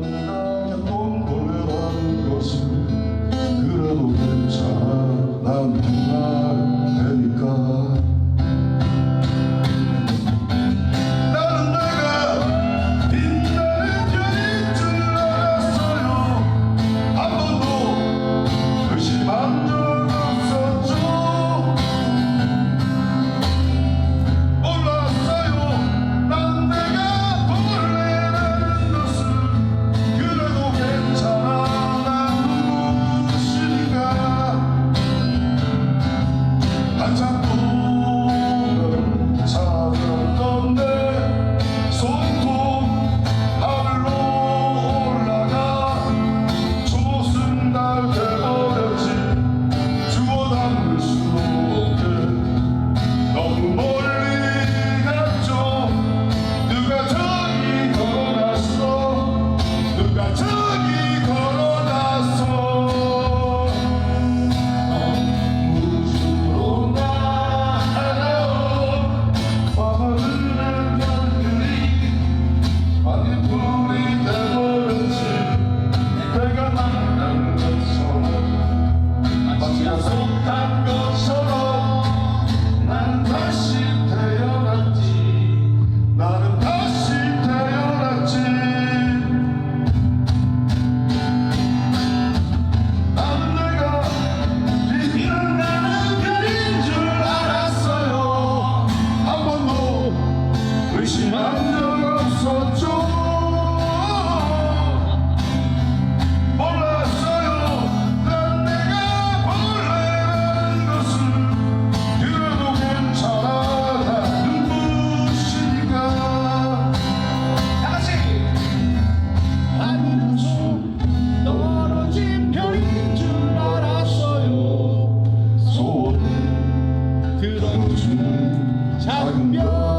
난 돈 벌라는 것을 난 것처럼 난 다시 태어났지. 나는 다시 태어났지. 나는 내가 빛나는 별인 줄 알았어요. 한 번도 의심한 적 없었죠. 장벽